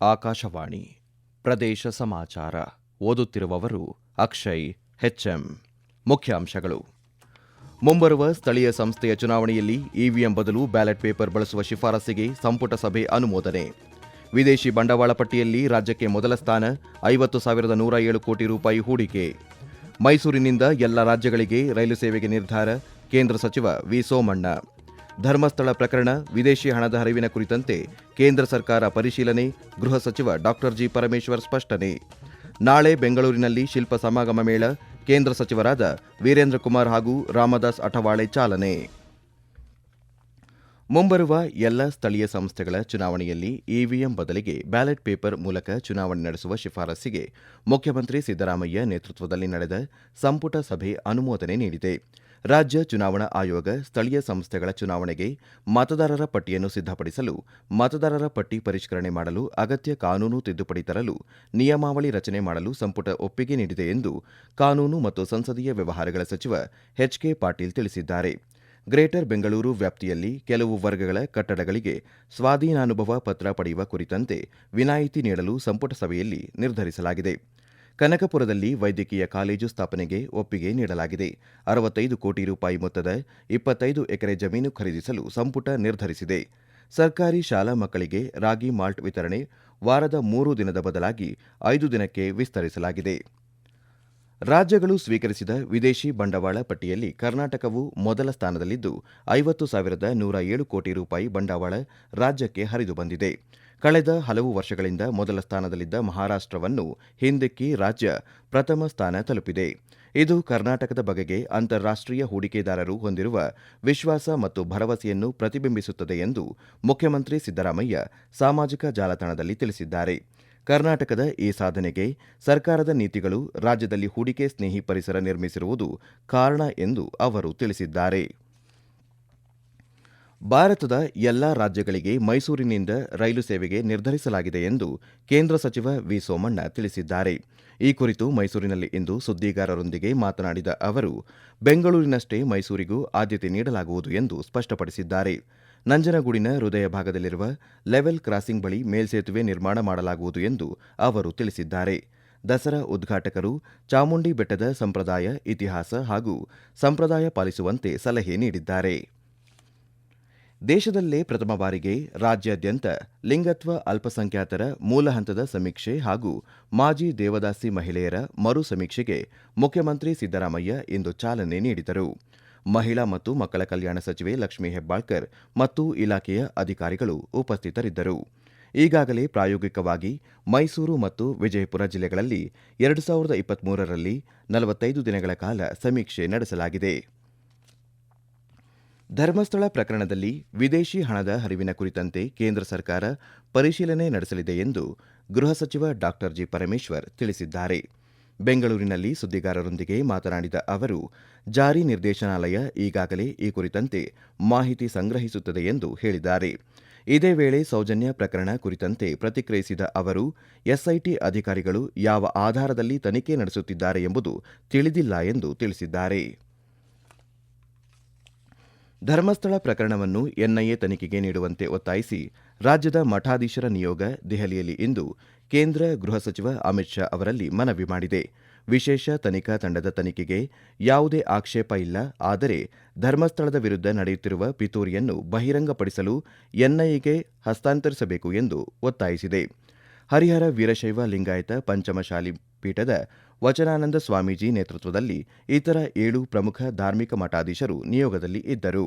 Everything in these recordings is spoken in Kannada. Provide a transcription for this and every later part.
ಆಕಾಶವಾಣಿ, ಪ್ರದೇಶ ಸಮಾಚಾರ. ಓದುತ್ತಿರುವವರು ಅಕ್ಷಯ್ ಹೆಚ್ಎಂ ಮುಖ್ಯಾಂಶಗಳು. ಮುಂಬರುವ ಸ್ಥಳೀಯ ಸಂಸ್ಥೆಯ ಚುನಾವಣೆಯಲ್ಲಿ ಇವಿಎಂ ಬದಲು ಬ್ಯಾಲೆಟ್ ಪೇಪರ್ ಬಳಸುವ ಶಿಫಾರಸ್ಸಿಗೆ ಸಂಪುಟ ಸಭೆ ಅನುಮೋದನೆ. ವಿದೇಶಿ ಬಂಡವಾಳ ಪಟ್ಟಿಯಲ್ಲಿ ರಾಜ್ಯಕ್ಕೆ ಮೊದಲ ಸ್ಥಾನ ಐವತ್ತು ಸಾವಿರದ ನೂರ ಏಳು ಕೋಟಿ ರೂಪಾಯಿ ಹೂಡಿಕೆ. ಮೈಸೂರಿನಿಂದ ಎಲ್ಲ ರಾಜ್ಯಗಳಿಗೆ ರೈಲು ಸೇವೆಗೆ ನಿರ್ಧಾರ, ಕೇಂದ್ರ ಸಚಿವ ವಿ ಸೋಮಣ್ಣ. ಧರ್ಮಸ್ಥಳ ಪ್ರಕರಣ, ವಿದೇಶಿ ಹಣದ ಹರಿವಿನ ಕುರಿತಂತೆ ಕೇಂದ್ರ ಸರ್ಕಾರ ಪರಿಶೀಲನೆ, ಗೃಹ ಸಚಿವ ಡಾಕ್ಟರ್ ಜಿ ಪರಮೇಶ್ವರ್ ಸ್ಪಷ್ಟನೆ. ನಾಳೆ ಬೆಂಗಳೂರಿನಲ್ಲಿ ಶಿಲ್ಪ ಸಮಾಗಮ ಮೇಳ, ಕೇಂದ್ರ ಸಚಿವರಾದ ವೀರೇಂದ್ರ ಕುಮಾರ್ ಹಾಗೂ ರಾಮದಾಸ್ ಅಠವಾಳೆ ಚಾಲನೆ. ಮುಂಬರುವ ಎಲ್ಲ ಸ್ಥಳೀಯ ಸಂಸ್ಥೆಗಳ ಚುನಾವಣೆಯಲ್ಲಿ ಇವಿಎಂ ಬದಲಿಗೆ ಬ್ಯಾಲೆಟ್ ಪೇಪರ್ ಮೂಲಕ ಚುನಾವಣೆ ನಡೆಸುವ ಶಿಫಾರಸ್ಸಿಗೆ ಮುಖ್ಯಮಂತ್ರಿ ಸಿದ್ದರಾಮಯ್ಯ ನೇತೃತ್ವದಲ್ಲಿ ನಡೆದ ಸಂಪುಟ ಸಭೆ ಅನುಮೋದನೆ ನೀಡಿದೆ. ರಾಜ್ಯ ಚುನಾವಣಾ ಆಯೋಗ ಸ್ಥಳೀಯ ಸಂಸ್ಥೆಗಳ ಚುನಾವಣೆಗೆ ಮತದಾರರ ಪಟ್ಟಿಯನ್ನು ಸಿದ್ಧಪಡಿಸಲು, ಮತದಾರರ ಪಟ್ಟಿ ಪರಿಷ್ಕರಣೆ ಮಾಡಲು ಅಗತ್ಯ ಕಾನೂನು ತಿದ್ದುಪಡಿ ತರಲು ನಿಯಮಾವಳಿ ರಚನೆ ಮಾಡಲು ಸಂಪುಟ ಒಪ್ಪಿಗೆ ನೀಡಿದೆ ಎಂದು ಕಾನೂನು ಮತ್ತು ಸಂಸದೀಯ ವ್ಯವಹಾರಗಳ ಸಚಿವ ಎಚ್ಕೆ ಪಾಟೀಲ್ ತಿಳಿಸಿದ್ದಾರೆ. ಗ್ರೇಟರ್ ಬೆಂಗಳೂರು ವ್ಯಾಪ್ತಿಯಲ್ಲಿ ಕೆಲವು ವರ್ಗಗಳ ಕಟ್ಟಡಗಳಿಗೆ ಸ್ವಾಧೀನಾನುಭವ ಪತ್ರ ಪಡೆಯುವ ಕುರಿತಂತೆ ವಿನಾಯಿತಿ ನೀಡಲು ಸಂಪುಟ ಸಭೆಯಲ್ಲಿ ನಿರ್ಧರಿಸಲಾಗಿದೆ. ಕನಕಪುರದಲ್ಲಿ ವೈದ್ಯಕೀಯ ಕಾಲೇಜು ಸ್ಥಾಪನೆಗೆ ಒಪ್ಪಿಗೆ ನೀಡಲಾಗಿದೆ. ಅರವತ್ತೈದು ಕೋಟಿ ರೂಪಾಯಿ ಮೊತ್ತದ ಇಪ್ಪತ್ತೈದು ಎಕರೆ ಜಮೀನು ಖರೀದಿಸಲು ಸಂಪುಟ ನಿರ್ಧರಿಸಿದೆ. ಸರ್ಕಾರಿ ಶಾಲಾ ಮಕ್ಕಳಿಗೆ ರಾಗಿ ಮಾಲ್ಟ್ ವಿತರಣೆ ವಾರದ ಮೂರು ದಿನದ ಬದಲಾಗಿ ಐದು ದಿನಕ್ಕೆ ವಿಸ್ತರಿಸಲಾಗಿದೆ. ರಾಜ್ಯಗಳು ಸ್ವೀಕರಿಸಿದ ವಿದೇಶಿ ಬಂಡವಾಳ ಪಟ್ಟಿಯಲ್ಲಿ ಕರ್ನಾಟಕವು ಮೊದಲ ಸ್ಥಾನದಲ್ಲಿದ್ದು, ಐವತ್ತು ಸಾವಿರದ ನೂರ ಏಳು ಕೋಟಿ ರೂಪಾಯಿ ಬಂಡವಾಳ ರಾಜ್ಯಕ್ಕೆ ಹರಿದು ಬಂದಿದೆ. ಕಳೆದ ಹಲವು ವರ್ಷಗಳಿಂದ ಮೊದಲ ಸ್ಥಾನದಲ್ಲಿದ್ದ ಮಹಾರಾಷ್ಟ್ರವನ್ನು ಹಿಂದಿಕ್ಕಿ ರಾಜ್ಯ ಪ್ರಥಮ ಸ್ಥಾನ ತಲುಪಿದೆ. ಇದು ಕರ್ನಾಟಕದ ಬಗೆಗೆ ಅಂತಾರಾಷ್ಟೀಯ ಹೂಡಿಕೆದಾರರು ಹೊಂದಿರುವ ವಿಶ್ವಾಸ ಮತ್ತು ಭರವಸೆಯನ್ನು ಪ್ರತಿಬಿಂಬಿಸುತ್ತದೆ ಎಂದು ಮುಖ್ಯಮಂತ್ರಿ ಸಿದ್ದರಾಮಯ್ಯ ಸಾಮಾಜಿಕ ಜಾಲತಾಣದಲ್ಲಿ ತಿಳಿಸಿದ್ದಾರೆ. ಕರ್ನಾಟಕದ ಈ ಸಾಧನೆಗೆ ಸರ್ಕಾರದ ನೀತಿಗಳು ರಾಜ್ಯದಲ್ಲಿ ಹೂಡಿಕೆ ಸ್ನೇಹಿ ಪರಿಸರ ನಿರ್ಮಿಸಿರುವುದು ಕಾರಣ ಎಂದು ಅವರು ತಿಳಿಸಿದ್ದಾರೆ. ಭಾರತದ ಎಲ್ಲಾ ರಾಜ್ಯಗಳಿಗೆ ಮೈಸೂರಿನಿಂದ ರೈಲು ಸೇವೆಗೆ ನಿರ್ಧರಿಸಲಾಗಿದೆ ಎಂದು ಕೇಂದ್ರ ಸಚಿವ ವಿ. ಸೋಮಣ್ಣ ತಿಳಿಸಿದ್ದಾರೆ. ಈ ಕುರಿತು ಮೈಸೂರಿನಲ್ಲಿ ಇಂದು ಸುದ್ದಿಗಾರರೊಂದಿಗೆ ಮಾತನಾಡಿದ ಅವರು, ಬೆಂಗಳೂರಿನಷ್ಟೇ ಮೈಸೂರಿಗೂ ಆದ್ಯತೆ ನೀಡಲಾಗುವುದು ಎಂದು ಸ್ಪಷ್ಟಪಡಿಸಿದ್ದಾರೆ. ನಂಜನಗೂಡಿನ ಹೃದಯ ಭಾಗದಲ್ಲಿರುವ ಲೆವೆಲ್ ಕ್ರಾಸಿಂಗ್ ಬಳಿ ಮೇಲ್ಸೇತುವೆ ನಿರ್ಮಾಣ ಮಾಡಲಾಗುವುದು ಎಂದು ಅವರು ತಿಳಿಸಿದ್ದಾರೆ. ದಸರಾ ಉದ್ಘಾಟಕರು ಚಾಮುಂಡಿ ಬೆಟ್ಟದ ಸಂಪ್ರದಾಯ, ಇತಿಹಾಸ ಹಾಗೂ ಸಂಪ್ರದಾಯ ಪಾಲಿಸುವಂತೆ ಸಲಹೆ ನೀಡಿದ್ದಾರೆ. ದೇಶದಲ್ಲೇ ಪ್ರಥಮ ಬಾರಿಗೆ ರಾಜ್ಯಾದ್ಯಂತ ಲಿಂಗತ್ವ ಅಲ್ಪಸಂಖ್ಯಾತರ ಮೂಲ ಹಂತದ ಸಮೀಕ್ಷೆ ಹಾಗೂ ಮಾಜಿ ದೇವದಾಸಿ ಮಹಿಳೆಯರ ಮರು ಸಮೀಕ್ಷೆಗೆ ಮುಖ್ಯಮಂತ್ರಿ ಸಿದ್ದರಾಮಯ್ಯ ಇಂದು ಚಾಲನೆ ನೀಡಿದರು. ಮಹಿಳಾ ಮತ್ತು ಮಕ್ಕಳ ಕಲ್ಯಾಣ ಸಚಿವೆ ಲಕ್ಷ್ಮೀ ಹೆಬ್ಬಾಳ್ಕರ್ ಮತ್ತು ಇಲಾಖೆಯ ಅಧಿಕಾರಿಗಳು ಉಪಸ್ಥಿತರಿದ್ದರು. ಈಗಾಗಲೇ ಪ್ರಾಯೋಗಿಕವಾಗಿ ಮೈಸೂರು ಮತ್ತು ವಿಜಯಪುರ ಜಿಲ್ಲೆಗಳಲ್ಲಿ ಎರಡು ಸಾವಿರದ ಇಪ್ಪತ್ಮೂರರಲ್ಲಿ ನಲವತ್ತೈದು ದಿನಗಳ ಕಾಲ ಸಮೀಕ್ಷೆ ನಡೆಸಲಾಗಿದೆ. ಧರ್ಮಸ್ಥಳ ಪ್ರಕರಣದಲ್ಲಿ ವಿದೇಶಿ ಹಣದ ಹರಿವಿನ ಕುರಿತಂತೆ ಕೇಂದ್ರ ಸರ್ಕಾರ ಪರಿಶೀಲನೆ ನಡೆಸಲಿದೆ ಎಂದು ಗೃಹ ಸಚಿವ ಡಾಕ್ಟರ್ ಜಿ ಪರಮೇಶ್ವರ್ ತಿಳಿಸಿದ್ದಾರೆ. ಬೆಂಗಳೂರಿನಲ್ಲಿ ಸುದ್ದಿಗಾರರೊಂದಿಗೆ ಮಾತನಾಡಿದ ಅವರು, ಜಾರಿ ನಿರ್ದೇಶನಾಲಯ ಈಗಾಗಲೇ ಈ ಕುರಿತಂತೆ ಮಾಹಿತಿ ಸಂಗ್ರಹಿಸುತ್ತದೆ ಎಂದು ಹೇಳಿದ್ದಾರೆ. ಇದೇ ವೇಳೆ ಸೌಜನ್ಯ ಪ್ರಕರಣ ಕುರಿತಂತೆ ಪ್ರತಿಕ್ರಿಯಿಸಿದ ಅವರು, ಎಸ್ಐಟಿ ಅಧಿಕಾರಿಗಳು ಯಾವ ಆಧಾರದಲ್ಲಿ ತನಿಖೆ ನಡೆಸುತ್ತಿದ್ದಾರೆ ಎಂಬುದು ತಿಳಿದಿಲ್ಲ ಎಂದು ತಿಳಿಸಿದ್ದಾರೆ. ಧರ್ಮಸ್ಥಳ ಪ್ರಕರಣವನ್ನು ಎನ್ಐಎ ತನಿಖೆಗೆ ನೀಡುವಂತೆ ಒತ್ತಾಯಿಸಿ ರಾಜ್ಯದ ಮಠಾಧೀಶರ ನಿಯೋಗ ದೆಹಲಿಯಲ್ಲಿ ಇಂದು ಕೇಂದ್ರ ಗೃಹ ಸಚಿವ ಅಮಿತ್ ಶಾ ಅವರಲ್ಲಿ ಮನವಿ ಮಾಡಿದೆ. ವಿಶೇಷ ತನಿಖಾ ತಂಡದ ತನಿಖೆಗೆ ಯಾವುದೇ ಆಕ್ಷೇಪ ಇಲ್ಲ, ಆದರೆ ಧರ್ಮಸ್ಥಳದ ವಿರುದ್ಧ ನಡೆಯುತ್ತಿರುವ ಪಿತೂರಿಯನ್ನು ಬಹಿರಂಗಪಡಿಸಲು ಎನ್ಐಎಗೆ ಹಸ್ತಾಂತರಿಸಬೇಕು ಎಂದು ಒತ್ತಾಯಿಸಿದೆ. ಹರಿಹರ ವೀರಶೈವ ಲಿಂಗಾಯತ ಪಂಚಮಶಾಲಿ ಪೀಠದ ವಚನಾನಂದ ಸ್ವಾಮೀಜಿ ನೇತೃತ್ವದಲ್ಲಿ ಇತರ ಏಳು ಪ್ರಮುಖ ಧಾರ್ಮಿಕ ಮಠಾಧೀಶರು ನಿಯೋಗದಲ್ಲಿ ಇದ್ದರು.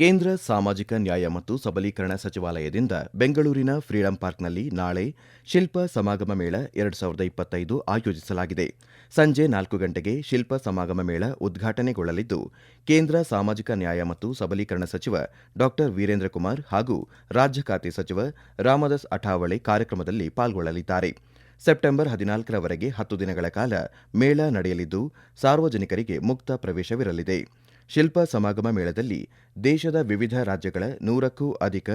ಕೇಂದ್ರ ಸಾಮಾಜಿಕ ನ್ಯಾಯ ಮತ್ತು ಸಬಲೀಕರಣ ಸಚಿವಾಲಯದಿಂದ ಬೆಂಗಳೂರಿನ ಫ್ರೀಡಂ ಪಾರ್ಕ್ನಲ್ಲಿ ನಾಳೆ ಶಿಲ್ಪ ಸಮಾಗಮ ಮೇಳ ಎರಡು ಸಾವಿರದ ಇಪ್ಪತ್ತೈದು ಆಯೋಜಿಸಲಾಗಿದೆ. ಸಂಜೆ ನಾಲ್ಕು ಗಂಟೆಗೆ ಶಿಲ್ಪ ಸಮಾಗಮ ಮೇಳ ಉದ್ಘಾಟನೆಗೊಳ್ಳಲಿದ್ದು, ಕೇಂದ್ರ ಸಾಮಾಜಿಕ ನ್ಯಾಯ ಮತ್ತು ಸಬಲೀಕರಣ ಸಚಿವ ಡಾ. ವೀರೇಂದ್ರ ಕುಮಾರ್ ಹಾಗೂ ರಾಜ್ಯ ಖಾತೆ ಸಚಿವ ರಾಮದಾಸ್ ಅಠಾವಳೆ ಕಾರ್ಯಕ್ರಮದಲ್ಲಿ ಪಾಲ್ಗೊಳ್ಳಲಿದ್ದಾರೆ. ಸೆಪ್ಟೆಂಬರ್ ಹದಿನಾಲ್ಕರವರೆಗೆ ಹತ್ತು ದಿನಗಳ ಕಾಲ ಮೇಳ ನಡೆಯಲಿದ್ದು, ಸಾರ್ವಜನಿಕರಿಗೆ ಮುಕ್ತ ಪ್ರವೇಶವಿರಲಿದೆ. ಶಿಲ್ಪ ಸಮಾಗಮ ಮೇಳದಲ್ಲಿ ದೇಶದ ವಿವಿಧ ರಾಜ್ಯಗಳ ನೂರಕ್ಕೂ ಅಧಿಕ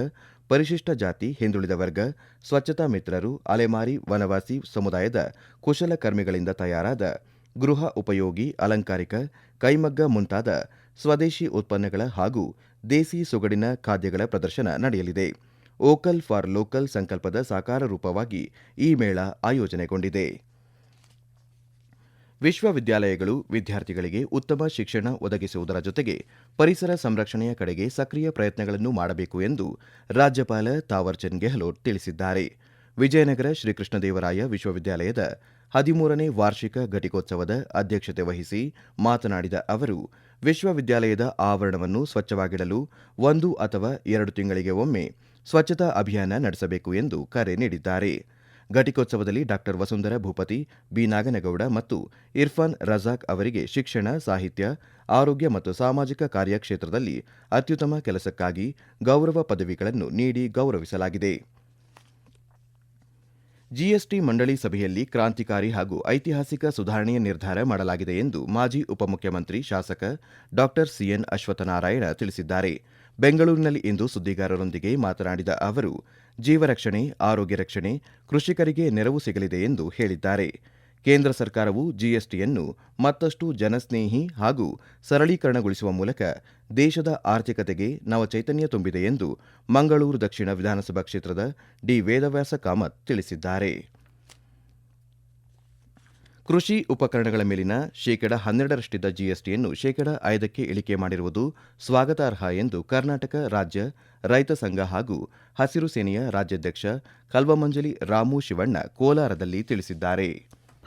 ಪರಿಶಿಷ್ಟ ಜಾತಿ, ಹಿಂದುಳಿದ ವರ್ಗ, ಸ್ವಚ್ಛತಾ ಮಿತ್ರರು, ಅಲೆಮಾರಿ, ವನವಾಸಿ ಸಮುದಾಯದ ಕುಶಲಕರ್ಮಿಗಳಿಂದ ತಯಾರಾದ ಗೃಹ ಉಪಯೋಗಿ, ಅಲಂಕಾರಿಕ, ಕೈಮಗ್ಗ ಮುಂತಾದ ಸ್ವದೇಶಿ ಉತ್ಪನ್ನಗಳ ಹಾಗೂ ದೇಸಿ ಸೊಗಡಿನ ಖಾದ್ಯಗಳ ಪ್ರದರ್ಶನ ನಡೆಯಲಿದೆ. ಓಕಲ್ ಫಾರ್ ಲೋಕಲ್ ಸಂಕಲ್ಪದ ಸಾಕಾರ ರೂಪವಾಗಿ ಈ ಮೇಳ ಆಯೋಜನೆಗೊಂಡಿದೆ. ವಿಶ್ವವಿದ್ಯಾಲಯಗಳು ವಿದ್ಯಾರ್ಥಿಗಳಿಗೆ ಉತ್ತಮ ಶಿಕ್ಷಣ ಒದಗಿಸುವುದರ ಜೊತೆಗೆ ಪರಿಸರ ಸಂರಕ್ಷಣೆಯ ಕಡೆಗೆ ಸಕ್ರಿಯ ಪ್ರಯತ್ನಗಳನ್ನು ಮಾಡಬೇಕು ಎಂದು ರಾಜ್ಯಪಾಲ ತಾವರ್ಚಂದ್ ಗೆಹ್ಲೋಟ್ ತಿಳಿಸಿದ್ದಾರೆ. ವಿಜಯನಗರ ಶ್ರೀಕೃಷ್ಣದೇವರಾಯ ವಿಶ್ವವಿದ್ಯಾಲಯದ ಹದಿಮೂರನೇ ವಾರ್ಷಿಕ ಘಟಿಕೋತ್ಸವದ ಅಧ್ಯಕ್ಷತೆ ವಹಿಸಿ ಮಾತನಾಡಿದ ಅವರು, ವಿಶ್ವವಿದ್ಯಾಲಯದ ಆವರಣವನ್ನು ಸ್ವಚ್ಛವಾಗಿಡಲು ಒಂದು ಅಥವಾ ಎರಡು ತಿಂಗಳಿಗೆ ಒಮ್ಮೆ ಸ್ವಚ್ಛತಾ ಅಭಿಯಾನ ನಡೆಸಬೇಕು ಎಂದು ಕರೆ ನೀಡಿದ್ದಾರೆ. ಘಟಿಕೋತ್ಸವದಲ್ಲಿ ಡಾ ವಸುಂಧರ ಭೂಪತಿ, ಬಿ. ನಾಗನಗೌಡ ಮತ್ತು ಇರ್ಫಾನ್ ರಜಾಕ್ ಅವರಿಗೆ ಶಿಕ್ಷಣ, ಸಾಹಿತ್ಯ, ಆರೋಗ್ಯ ಮತ್ತು ಸಾಮಾಜಿಕ ಕಾರ್ಯಕ್ಷೇತ್ರದಲ್ಲಿ ಅತ್ಯುತ್ತಮ ಕೆಲಸಕ್ಕಾಗಿ ಗೌರವ ಪದವಿಗಳನ್ನು ನೀಡಿ ಗೌರವಿಸಲಾಗಿದೆ. ಜಿಎಸ್ಟಿ ಮಂಡಳಿ ಸಭೆಯಲ್ಲಿ ಕ್ರಾಂತಿಕಾರಿ ಹಾಗೂ ಐತಿಹಾಸಿಕ ಸುಧಾರಣೆಯ ನಿರ್ಧಾರ ಮಾಡಲಾಗಿದೆ ಎಂದು ಮಾಜಿ ಉಪಮುಖ್ಯಮಂತ್ರಿ ಶಾಸಕ ಡಾ. ಸಿಎನ್ ಅಶ್ವತ್ಥನಾರಾಯಣ ತಿಳಿಸಿದ್ದಾರೆ. ಬೆಂಗಳೂರಿನಲ್ಲಿ ಇಂದು ಸುದ್ದಿಗಾರರೊಂದಿಗೆ ಮಾತನಾಡಿದ ಅವರು ಜೀವರಕ್ಷಣೆ, ಆರೋಗ್ಯ ರಕ್ಷಣೆ, ಕೃಷಿಕರಿಗೆ ನೆರವು ಸಿಗಲಿದೆ ಎಂದು ಹೇಳಿದ್ದಾರೆ. ಕೇಂದ್ರ ಸರ್ಕಾರವು ಜಿಎಸ್ಟಿಯನ್ನು ಮತ್ತಷ್ಟು ಜನಸ್ನೇಹಿ ಹಾಗೂ ಸರಳೀಕರಣಗೊಳಿಸುವ ಮೂಲಕ ದೇಶದ ಆರ್ಥಿಕತೆಗೆ ನವಚೈತನ್ಯ ತುಂಬಿದೆ ಎಂದು ಮಂಗಳೂರು ದಕ್ಷಿಣ ವಿಧಾನಸಭಾ ಕ್ಷೇತ್ರದ ಡಿ ವೇದವ್ಯಾಸ ಕಾಮತ್ ತಿಳಿಸಿದ್ದಾರೆ. ಕೃಷಿ ಉಪಕರಣಗಳ ಮೇಲಿನ ಶೇಕಡ ಹನ್ನೆರಡರಷ್ಟಿದ್ದ ಜಿಎಸ್ಟಿಯನ್ನು ಶೇಕಡ ಐದಕ್ಕೆ ಇಳಿಕೆ ಮಾಡಿರುವುದು ಸ್ವಾಗತಾರ್ಹ ಎಂದು ಕರ್ನಾಟಕ ರಾಜ್ಯ ರೈತ ಸಂಘ ಹಾಗೂ ಹಸಿರು ಸೇನೆಯ ರಾಜ್ಯಾಧ್ಯಕ್ಷ ಕಲ್ವಮಂಜಲಿ ರಾಮು ಶಿವಣ್ಣ ಕೋಲಾರದಲ್ಲಿ ತಿಳಿಸಿದ್ದಾರೆ.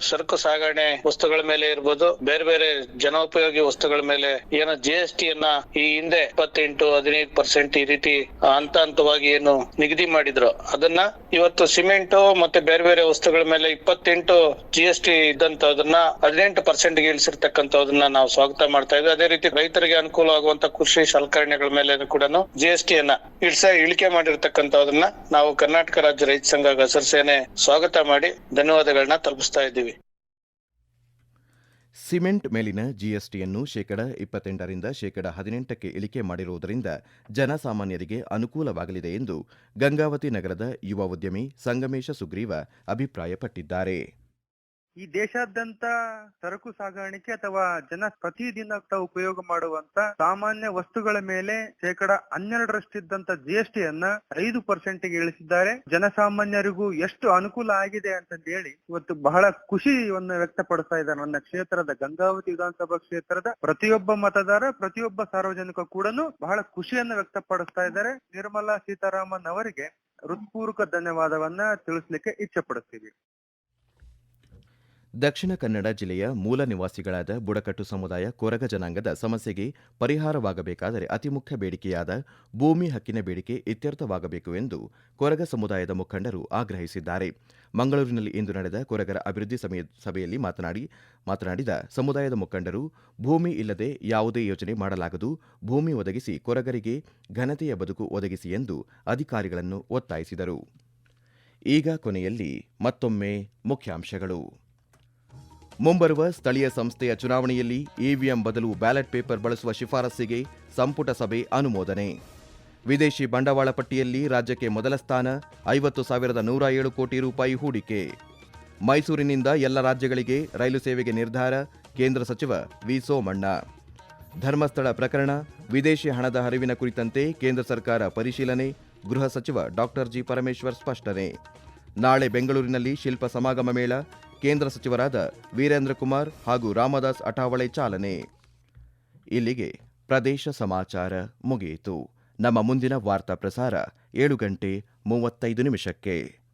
ಸರಕು ಸಾಗಣೆ ವಸ್ತುಗಳ ಮೇಲೆ ಇರ್ಬೋದು, ಬೇರೆ ಬೇರೆ ಜನೋಪಯೋಗಿ ವಸ್ತುಗಳ ಮೇಲೆ ಏನೋ ಜಿ ಎಸ್ ಟಿ ಯನ್ನ ಈ ಹಿಂದೆ ಇಪ್ಪತ್ತೆಂಟು, ಹದಿನೈದು ಪರ್ಸೆಂಟ್ ಈ ರೀತಿ ಹಂತ ಹಂತವಾಗಿ ಏನು ನಿಗದಿ ಮಾಡಿದ್ರು. ಅದನ್ನ ಇವತ್ತು ಸಿಮೆಂಟ್ ಮತ್ತೆ ಬೇರೆ ಬೇರೆ ವಸ್ತುಗಳ ಮೇಲೆ ಇಪ್ಪತ್ತೆಂಟು ಜಿ ಎಸ್ ಟಿ ಇದ್ದಂತದನ್ನ ಹದಿನೆಂಟು ಪರ್ಸೆಂಟ್ಗೆ ಇಳಿಸಿರ್ತಕ್ಕಂಥದನ್ನ ನಾವು ಸ್ವಾಗತ ಮಾಡ್ತಾ ಇದ್ವಿ. ಅದೇ ರೀತಿ ರೈತರಿಗೆ ಅನುಕೂಲ ಆಗುವಂತ ಕೃಷಿ ಸಲಕರಣೆಗಳ ಮೇಲೆ ಕೂಡ ಜಿ ಎಸ್ ಟಿ ಯನ್ನ ಇಳಿಸ, ಇಳಿಕೆ ಮಾಡಿರ್ತಕ್ಕಂಥದನ್ನ ನಾವು ಕರ್ನಾಟಕ ರಾಜ್ಯ ರೈತ ಸಂಘ ಹಸಿರು ಸೇನೆ ಸ್ವಾಗತ ಮಾಡಿ ಧನ್ಯವಾದಗಳನ್ನ ತಲುಪಿಸ್ತಾ ಇದ್ದೀವಿ. ಸಿಮೆಂಟ್ ಮೇಲಿನ ಜಿಎಸ್ಟಿಯನ್ನು ಶೇಕಡ ಇಪ್ಪತ್ತೆಂಟರಿಂದ ಶೇಕಡ ಹದಿನೆಂಟಕ್ಕೆ ಇಳಿಕೆ ಮಾಡಿರುವುದರಿಂದ ಜನಸಾಮಾನ್ಯರಿಗೆ ಅನುಕೂಲವಾಗಲಿದೆ ಎಂದು ಗಂಗಾವತಿ ನಗರದ ಯುವ ಉದ್ಯಮಿ ಸಂಗಮೇಶ ಸುಗ್ರೀವ ಅಭಿಪ್ರಾಯಪಟ್ಟಿದ್ದಾರೆ. ಈ ದೇಶಾದ್ಯಂತ ಸರಕು ಸಾಗಾಣಿಕೆ ಅಥವಾ ಜನ ಪ್ರತಿದಿನ ತ- ಉಪಯೋಗ ಮಾಡುವಂತ ಸಾಮಾನ್ಯ ವಸ್ತುಗಳ ಮೇಲೆ ಶೇಕಡ ಹನ್ನೆರಡರಷ್ಟಿದ್ದಂತ ಜಿ ಎಸ್ ಟಿ ಅನ್ನ ಐದು ಪರ್ಸೆಂಟ್ಗೆ ಇಳಿಸಿದ್ದಾರೆ. ಜನಸಾಮಾನ್ಯರಿಗೂ ಎಷ್ಟು ಅನುಕೂಲ ಆಗಿದೆ ಅಂತ ಹೇಳಿ ಇವತ್ತು ಬಹಳ ಖುಷಿಯನ್ನು ವ್ಯಕ್ತಪಡಿಸ್ತಾ ಇದ್ದಾರೆ ನನ್ನ ಕ್ಷೇತ್ರದ ಗಂಗಾವತಿ ವಿಧಾನಸಭಾ ಕ್ಷೇತ್ರದ ಪ್ರತಿಯೊಬ್ಬ ಮತದಾರ, ಪ್ರತಿಯೊಬ್ಬ ಸಾರ್ವಜನಿಕ ಕೂಡ ಬಹಳ ಖುಷಿಯನ್ನು ವ್ಯಕ್ತಪಡಿಸ್ತಾ ಇದ್ದಾರೆ. ನಿರ್ಮಲಾ ಸೀತಾರಾಮನ್ ಅವರಿಗೆ ಹೃತ್ಪೂರ್ವಕ ಧನ್ಯವಾದವನ್ನ ತಿಳಿಸ್ಲಿಕ್ಕೆ ಇಚ್ಛೆ ದಕ್ಷಿಣ ಕನ್ನಡ ಜಿಲ್ಲೆಯ ಮೂಲ ನಿವಾಸಿಗಳಾದ ಬುಡಕಟ್ಟು ಸಮುದಾಯ ಕೊರಗ ಜನಾಂಗದ ಸಮಸ್ಯೆಗೆ ಪರಿಹಾರವಾಗಬೇಕಾದರೆ ಅತಿ ಮುಖ್ಯ ಬೇಡಿಕೆಯಾದ ಭೂಮಿ ಹಕ್ಕಿನ ಬೇಡಿಕೆ ಇತ್ಯರ್ಥವಾಗಬೇಕು ಎಂದು ಕೊರಗ ಸಮುದಾಯದ ಮುಖಂಡರು ಆಗ್ರಹಿಸಿದ್ದಾರೆ. ಮಂಗಳೂರಿನಲ್ಲಿ ಇಂದು ನಡೆದ ಕೊರಗರ ಅಭಿವೃದ್ಧಿ ಸಭೆಯಲ್ಲಿ ಮಾತನಾಡಿ, ಮಾತನಾಡಿದ ಸಮುದಾಯದ ಮುಖಂಡರು, ಭೂಮಿ ಇಲ್ಲದೆ ಯಾವುದೇ ಯೋಜನೆ ಮಾಡಲಾಗದು, ಭೂಮಿ ಒದಗಿಸಿ ಕೊರಗರಿಗೆ ಘನತೆಯ ಬದುಕು ಒದಗಿಸಿ ಎಂದು ಅಧಿಕಾರಿಗಳನ್ನು ಒತ್ತಾಯಿಸಿದರು. ಈಗ ಕೊನೆಯಲ್ಲಿ ಮತ್ತೊಮ್ಮೆ ಮುಖ್ಯಾಂಶಗಳು. ಮುಂಬರುವ ಸ್ಥಳೀಯ ಸಂಸ್ಥೆಯ ಚುನಾವಣೆಯಲ್ಲಿ ಇವಿಎಂ ಬದಲು ಬ್ಯಾಲೆಟ್ ಪೇಪರ್ ಬಳಸುವ ಶಿಫಾರಸ್ಸಿಗೆ ಸಂಪುಟ ಸಭೆ ಅನುಮೋದನೆ. ವಿದೇಶಿ ಬಂಡವಾಳ ಪಟ್ಟಿಯಲ್ಲಿ ರಾಜ್ಯಕ್ಕೆ ಮೊದಲ ಸ್ಥಾನ ಐವತ್ತು ಸಾವಿರದ ನೂರ ಏಳು ಕೋಟಿ ರೂಪಾಯಿ ಹೂಡಿಕೆ. ಮೈಸೂರಿನಿಂದ ಎಲ್ಲ ರಾಜ್ಯಗಳಿಗೆ ರೈಲು ಸೇವೆಗೆ ನಿರ್ಧಾರ, ಕೇಂದ್ರ ಸಚಿವ ವಿ ಸೋಮಣ್ಣ. ಧರ್ಮಸ್ಥಳ ಪ್ರಕರಣ, ವಿದೇಶಿ ಹಣದ ಹರಿವಿನ ಕುರಿತಂತೆ ಕೇಂದ್ರ ಸರ್ಕಾರ ಪರಿಶೀಲನೆ, ಗೃಹ ಸಚಿವ ಡಾಕ್ಟರ್ ಜಿ ಪರಮೇಶ್ವರ್ ಸ್ಪಷ್ಟನೆ. ನಾಳೆ ಬೆಂಗಳೂರಿನಲ್ಲಿ ಶಿಲ್ಪ ಸಮಾಗಮ ಮೇಳ ಕೇಂದ್ರ ಸಚಿವರಾದ ವೀರೇಂದ್ರ ಕುಮಾರ್ ಹಾಗೂ ರಾಮದಾಸ್ ಅಠಾವಳೆ ಚಾಲನೆ. ಇಲ್ಲಿಗೆ ಪ್ರದೇಶ ಸಮಾಚಾರ ಮುಗಿಯಿತು. ನಮ್ಮ ಮುಂದಿನ ವಾರ್ತಾ ಪ್ರಸಾರ ಏಳು ಗಂಟೆ ಮೂವತ್ತೈದು ನಿಮಿಷಕ್ಕೆ.